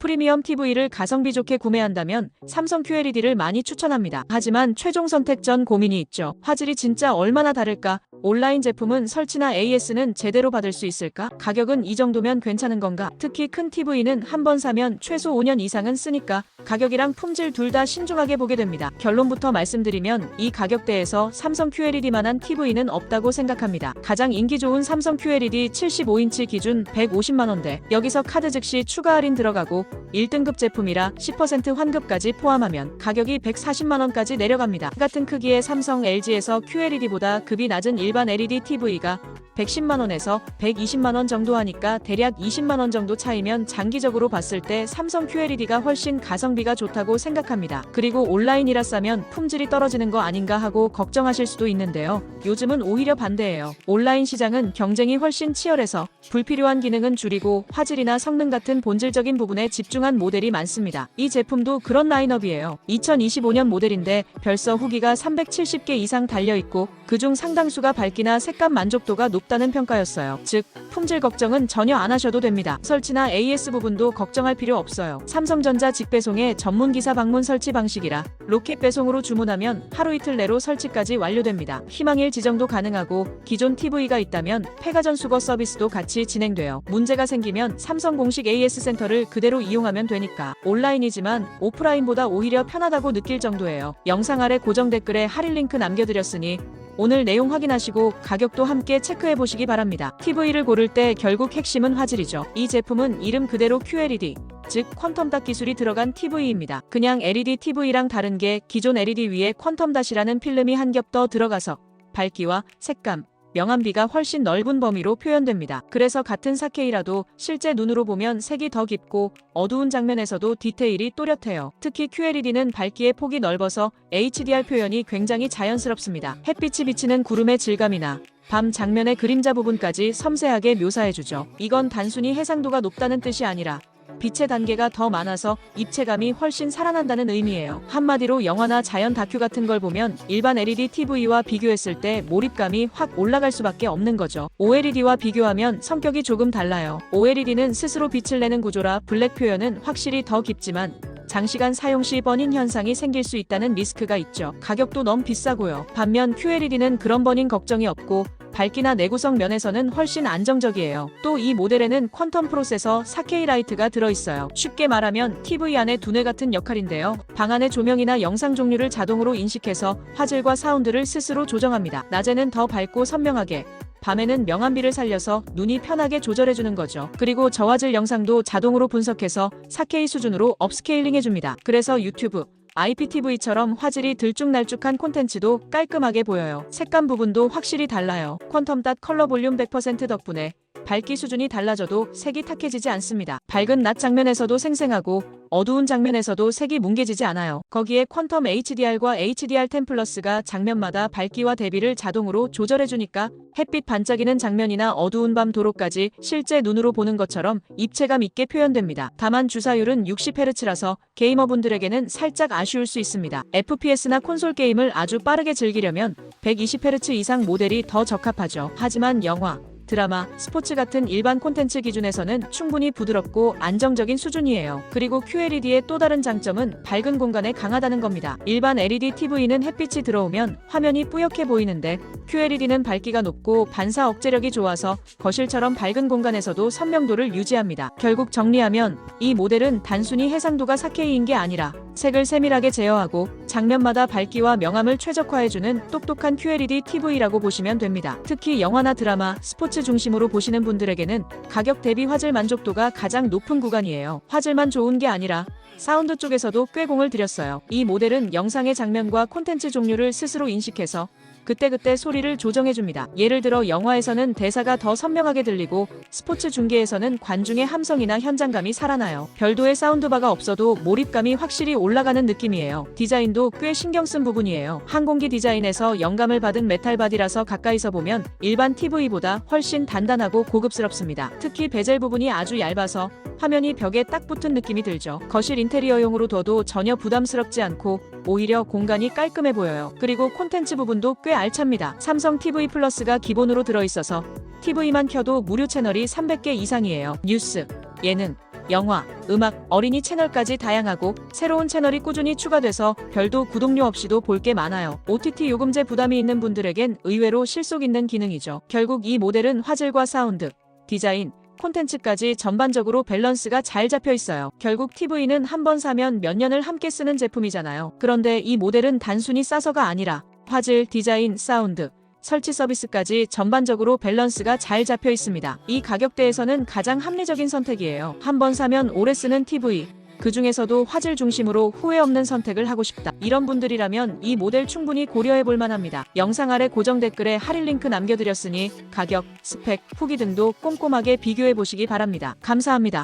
프리미엄 TV를 가성비 좋게 구매한다면 삼성 QLED를 많이 추천합니다. 하지만 최종 선택 전 고민이 있죠. 화질이 진짜 얼마나 다를까? 온라인 제품은 설치나 AS는 제대로 받을 수 있을까? 가격은 이 정도면 괜찮은 건가? 특히 큰 TV는 한 번 사면 최소 5년 이상은 쓰니까 가격이랑 품질 둘 다 신중하게 보게 됩니다. 결론부터 말씀드리면 이 가격대에서 삼성 QLED만한 TV는 없다고 생각합니다. 가장 인기 좋은 삼성 QLED 75인치 기준 150만원대. 여기서 카드 즉시 추가 할인 들어가고 1등급 제품이라 10% 환급까지 포함하면 가격이 140만원까지 내려갑니다. 같은 크기의 삼성 LG에서 QLED보다 급이 낮은 일반 LED TV가 110만원에서 120만원 정도 하니까 대략 20만원 정도 차이면 장기적으로 봤을 때 삼성 QLED가 훨씬 가성비가 좋다고 생각합니다. 그리고 온라인이라 싸면 품질이 떨어지는 거 아닌가 하고 걱정하실 수도 있는데요. 요즘은 오히려 반대예요. 온라인 시장은 경쟁이 훨씬 치열해서 불필요한 기능은 줄이고 화질이나 성능 같은 본질적인 부분에 집중한 모델이 많습니다. 이 제품도 그런 라인업이에요. 2025년 모델인데 별서 후기가 370개 이상 달려있고 그중 상당수가 밝기나 색감 만족도가 높다 는 평가였어요. 즉, 품질 걱정은 전혀 안 하셔도 됩니다. 설치나 AS 부분도 걱정할 필요 없어요. 삼성전자 직배송의 전문 기사 방문 설치 방식이라 로켓 배송으로 주문하면 하루 이틀 내로 설치까지 완료됩니다. 희망일 지정도 가능하고 기존 TV가 있다면 폐가전 수거 서비스도 같이 진행돼요. 문제가 생기면 삼성 공식 AS 센터를 그대로 이용하면 되니까 온라인이지만 오프라인보다 오히려 편하다고 느낄 정도예요. 영상 아래 고정 댓글에 할인 링크 남겨드렸으니 오늘 내용 확인하시고 가격도 함께 체크해 보시기 바랍니다. TV를 고를 때 결국 핵심은 화질이죠. 이 제품은 이름 그대로 QLED, 즉 퀀텀 닷 기술이 들어간 TV입니다. 그냥 LED TV랑 다른 게 기존 LED 위에 퀀텀 닷이라는 필름이 한 겹 더 들어가서 밝기와 색감, 명암비가 훨씬 넓은 범위로 표현됩니다. 그래서 같은 4K라도 실제 눈으로 보면 색이 더 깊고 어두운 장면에서도 디테일이 또렷해요. 특히 QLED는 밝기의 폭이 넓어서 HDR 표현이 굉장히 자연스럽습니다. 햇빛이 비치는 구름의 질감이나 밤 장면의 그림자 부분까지 섬세하게 묘사해주죠. 이건 단순히 해상도가 높다는 뜻이 아니라 빛의 단계가 더 많아서 입체감이 훨씬 살아난다는 의미예요. 한마디로 영화나 자연 다큐 같은 걸 보면 일반 LED TV와 비교했을 때 몰입감이 확 올라갈 수밖에 없는 거죠. OLED와 비교하면 성격이 조금 달라요. OLED는 스스로 빛을 내는 구조라 블랙 표현은 확실히 더 깊지만 장시간 사용 시 버닝 현상이 생길 수 있다는 리스크가 있죠. 가격도 너무 비싸고요. 반면 QLED는 그런 버닝 걱정이 없고 밝기나 내구성 면에서는 훨씬 안정적이에요. 또 이 모델에는 퀀텀 프로세서 4K 라이트가 들어있어요. 쉽게 말하면 TV 안의 두뇌 같은 역할인데요. 방 안의 조명이나 영상 종류를 자동으로 인식해서 화질과 사운드를 스스로 조정합니다. 낮에는 더 밝고 선명하게, 밤에는 명암비를 살려서 눈이 편하게 조절해주는 거죠. 그리고 저화질 영상도 자동으로 분석해서 4K 수준으로 업스케일링 해줍니다. 그래서 유튜브, IPTV처럼 화질이 들쭉날쭉한 콘텐츠도 깔끔하게 보여요. 색감 부분도 확실히 달라요. 퀀텀 닷 컬러 볼륨 100% 덕분에 밝기 수준이 달라져도 색이 탁해지지 않습니다. 밝은 낮 장면에서도 생생하고 어두운 장면에서도 색이 뭉개지지 않아요. 거기에 퀀텀 HDR과 HDR10 플러스가 장면마다 밝기와 대비를 자동으로 조절해주니까 햇빛 반짝이는 장면이나 어두운 밤 도로까지 실제 눈으로 보는 것처럼 입체감 있게 표현됩니다. 다만 주사율은 60Hz라서 게이머분들에게는 살짝 아쉬울 수 있습니다. FPS나 콘솔 게임을 아주 빠르게 즐기려면 120Hz 이상 모델이 더 적합하죠. 하지만 영화, 드라마, 스포츠 같은 일반 콘텐츠 기준에서는 충분히 부드럽고 안정적인 수준이에요. 그리고 QLED의 또 다른 장점은 밝은 공간에 강하다는 겁니다. 일반 LED TV는 햇빛이 들어오면 화면이 뿌옇게 보이는데 QLED는 밝기가 높고 반사 억제력이 좋아서 거실처럼 밝은 공간에서도 선명도를 유지합니다. 결국 정리하면 이 모델은 단순히 해상도가 4K인 게 아니라 색을 세밀하게 제어하고 장면마다 밝기와 명암을 최적화해주는 똑똑한 QLED TV라고 보시면 됩니다. 특히 영화나 드라마, 스포츠 중심으로 보시는 분들에게는 가격 대비 화질 만족도가 가장 높은 구간이에요. 화질만 좋은 게 아니라 사운드 쪽에서도 꽤 공을 들였어요. 이 모델은 영상의 장면과 콘텐츠 종류를 스스로 인식해서 그때그때 소리를 조정해줍니다. 예를 들어 영화에서는 대사가 더 선명하게 들리고 스포츠 중계에서는 관중의 함성이나 현장감이 살아나요. 별도의 사운드바가 없어도 몰입감이 확실히 올라가는 느낌이에요. 디자인도 꽤 신경 쓴 부분이에요. 항공기 디자인에서 영감을 받은 메탈 바디라서 가까이서 보면 일반 TV보다 훨씬 단단하고 고급스럽습니다. 특히 베젤 부분이 아주 얇아서 화면이 벽에 딱 붙은 느낌이 들죠. 거실 인테리어용으로 둬도 전혀 부담스럽지 않고 오히려 공간이 깔끔해 보여요. 그리고 콘텐츠 부분도 꽤 알찹니다. 삼성 TV 플러스가 기본으로 들어있어서 TV만 켜도 무료 채널이 300개 이상이에요. 뉴스, 예능, 영화, 음악, 어린이 채널까지 다양하고 새로운 채널이 꾸준히 추가돼서 별도 구독료 없이도 볼 게 많아요. OTT 요금제 부담이 있는 분들에겐 의외로 실속 있는 기능이죠. 결국 이 모델은 화질과 사운드, 디자인, 콘텐츠까지 전반적으로 밸런스가 잘 잡혀 있어요. 결국 TV는 한 번 사면 몇 년을 함께 쓰는 제품이잖아요. 그런데 이 모델은 단순히 싸서가 아니라 화질, 디자인, 사운드, 설치 서비스까지 전반적으로 밸런스가 잘 잡혀 있습니다. 이 가격대에서는 가장 합리적인 선택이에요. 한 번 사면 오래 쓰는 TV. 그 중에서도 화질 중심으로 후회 없는 선택을 하고 싶다. 이런 분들이라면 이 모델 충분히 고려해 볼 만합니다. 영상 아래 고정 댓글에 할인 링크 남겨드렸으니 가격, 스펙, 후기 등도 꼼꼼하게 비교해 보시기 바랍니다. 감사합니다.